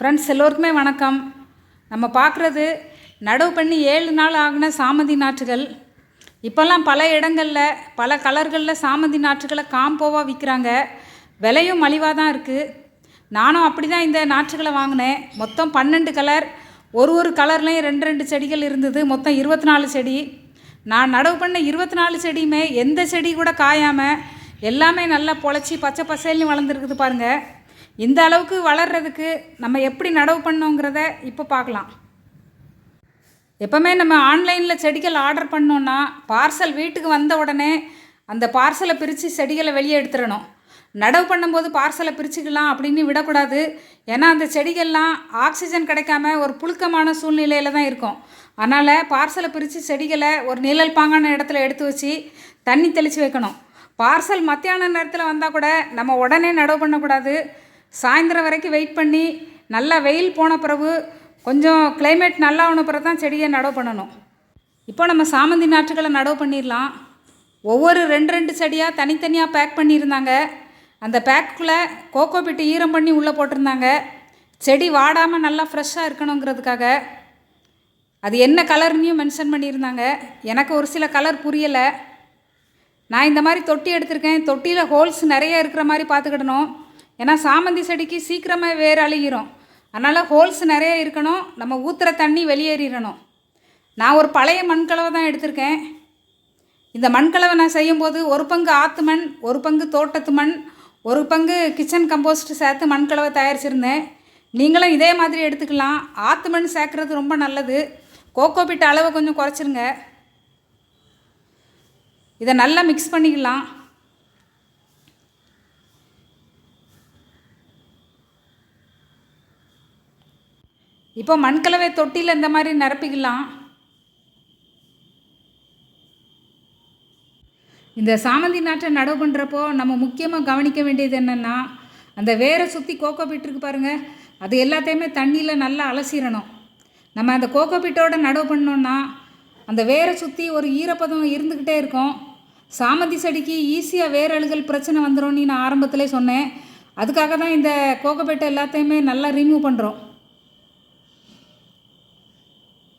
Friends எல்லோருக்குமே வணக்கம். நம்ம பார்க்குறது நடவு பண்ணி ஏழு நாள் ஆகின சாமந்தி நாற்றுகள். இப்போல்லாம் பல இடங்களில் பல கலர்களில் சாமந்தி நாற்றுகளை காம்போவாக விற்கிறாங்க. விலையும் மலிவாக தான் இருக்குது நானும் அப்படி தான் இந்த நாற்றுகளை வாங்கினேன். மொத்தம் பன்னெண்டு கலர். ஒரு ஒரு கலர்லேயும் ரெண்டு ரெண்டு செடிகள் இருந்தது. மொத்தம் இருபத்தி நாலு செடி. நான் நடவு பண்ண இருபத்தி நாலு செடியுமே எந்த செடி கூட காயாமல் எல்லாமே நல்லா பொழைச்சி பச்சை பசேல்னு வளர்ந்துருக்குது பாருங்கள் இந்த அளவுக்கு வளர்கிறதுக்கு நம்ம எப்படி நடவு பண்ணோங்கிறத இப்போ பார்க்கலாம். எப்போவுமே நம்ம ஆன்லைனில் செடிகள் ஆர்டர் பண்ணோன்னா பார்சல் வீட்டுக்கு வந்த உடனே அந்த பார்சலை பிரித்து செடிகளை வெளியே எடுத்துடணும். நடவு பண்ணும்போது பார்சலை பிரிச்சுக்கலாம் அப்படின்னு விடக்கூடாது. ஏன்னா அந்த செடிகள்லாம் ஆக்சிஜன் கிடைக்காம ஒரு புழுக்கமான சூழ்நிலையில் தான் இருக்கும். அதனால் பார்சலை பிரித்து செடிகளை ஒரு நிழல் பாங்கான இடத்துல எடுத்து வச்சு தண்ணி தெளித்து வைக்கணும். பார்சல் மத்தியான நேரத்தில் வந்தால் கூட நம்ம உடனே நடவு பண்ணக்கூடாது. சாயந்தரம் வரைக்கும் வெயிட் பண்ணி நல்லா வெயில் போன பிறகு கொஞ்சம் கிளைமேட் நல்லா ஆன பிறகு தான் செடியை நடவு பண்ணணும். இப்போ நம்ம சாமந்தி நாற்றுகளை நடவு பண்ணிடலாம். ஒவ்வொரு ரெண்டு ரெண்டு செடியாக தனித்தனியாக பேக் பண்ணியிருந்தாங்க. அந்த பேக்குள்ளே கோகோ பிட்டு ஈரம் பண்ணி உள்ளே போட்டிருந்தாங்க. செடி வாடாமல் நல்லா ஃப்ரெஷ்ஷாக இருக்கணுங்கிறதுக்காக. அது என்ன கலர்னையும் மென்ஷன் பண்ணியிருந்தாங்க. எனக்கு ஒரு சில கலர் புரியலை. நான் இந்த மாதிரி தொட்டி எடுத்திருக்கேன். தொட்டியில் ஹோல்ஸ் நிறைய இருக்கிற மாதிரி பார்த்துக்கிடணும். ஏன்னா சாமந்தி செடிக்கு சீக்கிரமாக வேர் அழுகிரும். அதனால் ஹோல்ஸ் நிறைய இருக்கணும். நம்ம ஊற்றுற தண்ணி வெளியேறிடணும். நான் ஒரு பழைய மண்கலவை தான் எடுத்திருக்கேன். இந்த மண்கலவை நான் செய்யும்போது ஒரு பங்கு ஆற்று மண் ஒரு பங்கு தோட்டத்து மண் ஒரு பங்கு கிச்சன் கம்போஸ்ட் சேர்த்து மண்கலவை தயாரிச்சிருந்தேன். நீங்களும் இதே மாதிரி எடுத்துக்கலாம். ஆற்று மண் சேர்க்குறது ரொம்ப நல்லது. கோகோ பிட் அளவை கொஞ்சம் குறைச்சிருங்க. இதை நல்லா மிக்ஸ் பண்ணிக்கலாம். இப்போ மண்கலவை தொட்டியில் இந்த மாதிரி நிரப்பிக்கலாம். இந்த சாமந்தி நாட்டை நடவு பண்ணுறப்போ நம்ம முக்கியமாக கவனிக்க வேண்டியது என்னென்னா அந்த வேரை சுற்றி கோகோ பீட் பாருங்கள் அது எல்லாத்தையுமே தண்ணியில் நல்லா அலசிடணும். நம்ம அந்த கோகோ பீட்டோட நடவு பண்ணோன்னா அந்த வேரை சுற்றி ஒரு ஈரப்பதம் இருந்துக்கிட்டே இருக்கும். சாமந்தி செடிக்கு ஈஸியாக வேர் அழுகல் பிரச்சனை வந்துடும் நான் ஆரம்பத்திலே சொன்னேன். அதுக்காக தான் இந்த கோகோ பீட்டை எல்லாத்தையுமே நல்லா ரிமூவ் பண்ணுறோம்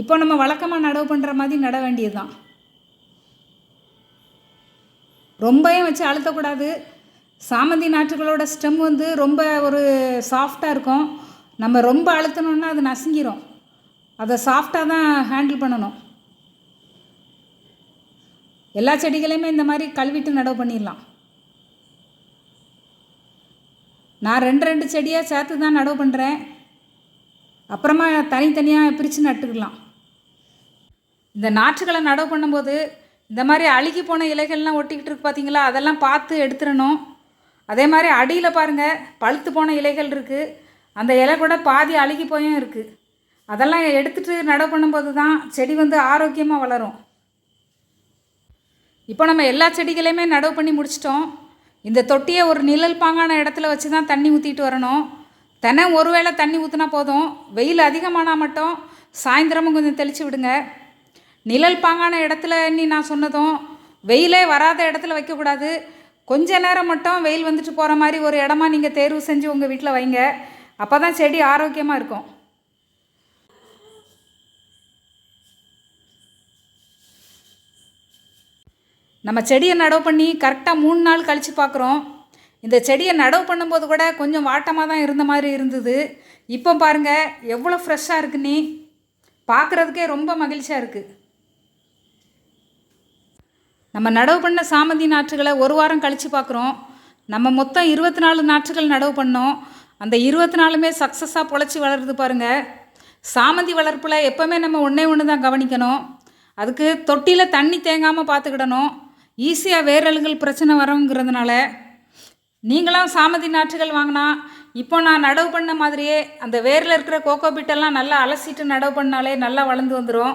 இப்போ நம்ம வழக்கமாக நடவு பண்ணுற மாதிரி நட வேண்டியது தான் வச்சு அழுத்தக்கூடாது. சாமந்தி நாற்றுகளோட ஸ்டெம் வந்து ரொம்ப ஒரு சாஃப்டாக இருக்கும். நம்ம ரொம்ப அழுத்தணுன்னா அது நசுங்கிரும். அதை சாஃப்டாக தான் ஹேண்டில் பண்ணணும். எல்லா செடிகளையுமே இந்த மாதிரி கழுவிட்டு நடவு பண்ணிடலாம். நான் ரெண்டு ரெண்டு செடியாக சேர்த்து தான் நடவு பண்ணுறேன் அப்புறமா தனித்தனியாக பிரித்து நட்டுக்கலாம். இந்த நாற்றுகளை நடவு பண்ணும்போது இந்த மாதிரி அழுகி போன இலைகள்லாம் ஒட்டிக்கிட்டு இருக்கு பார்த்தீங்களா அதெல்லாம் பார்த்து எடுத்துடணும். அதே மாதிரி அடியில் பாருங்கள் பழுத்து போன இலைகள் இருக்குது அந்த இலை கூட பாதி அழுகி போயும் இருக்குது அதெல்லாம் எடுத்துகிட்டு நடவு பண்ணும்போது தான் செடி வந்து ஆரோக்கியமாக வளரும். இப்போ நம்ம எல்லா செடிகளையுமே நடவு பண்ணி முடிச்சிட்டோம். இந்த தொட்டியை ஒரு நிழல் பாங்கான இடத்துல வச்சு தான் தண்ணி ஊற்றிட்டு வரணும். தினம் ஒரு வேளை தண்ணி ஊற்றினா போதும். வெயில் அதிகமானால் மட்டும் சாயந்தரமும் கொஞ்சம் தெளித்து விடுங்க. நிழல் பாங்கான இடத்துல நீ நான் சொன்னதும் வெயிலே வராத இடத்துல வைக்கக்கூடாது. கொஞ்ச நேரம் மட்டும் வெயில் வந்துட்டு போகிற மாதிரி ஒரு இடமா நீங்கள் தேர்வு செஞ்சு உங்கள் வீட்டில் வைங்க. அப்போ தான் செடி ஆரோக்கியமாக இருக்கும். நம்ம செடியை நடவு பண்ணி கரெக்டாக மூணு நாள் கழித்து பார்க்குறோம் இந்த செடியை நடவு பண்ணும்போது கூட கொஞ்சம் வாட்டமாக தான் இருந்த மாதிரி இருந்தது. இப்போ பாருங்கள் எவ்வளோ ஃப்ரெஷ்ஷாக இருக்கு நீ. பார்க்குறதுக்கே ரொம்ப மகிழ்ச்சியாக இருக்குது நம்ம நடவு பண்ண சாமந்தி நாற்றுகளை ஒரு வாரம் கழித்து பார்க்குறோம். நம்ம மொத்தம் இருபத்தி நாலு நாற்றுகள் நடவு பண்ணோம். அந்த இருபத்தி நாலுமே சக்ஸஸாக பொழைச்சி வளருது பாருங்கள் சாமந்தி வளர்ப்பில் எப்போவுமே நம்ம ஒன்றே ஒன்று தான் கவனிக்கணும். அதுக்கு தொட்டியில் தண்ணி தேங்காமல் பார்த்துக்கிடணும். ஈஸியாக வேரல்கள் பிரச்சனை வரங்கிறதுனால நீங்களும் சாமந்தி நாற்றுகள் வாங்கினா இப்போ நான் நடவு பண்ண மாதிரியே அந்த வேரில் இருக்கிற கோகோபிட்டெல்லாம் நல்லா அலசிட்டு நடவு பண்ணாலே நல்லா வளர்ந்து வந்துடும்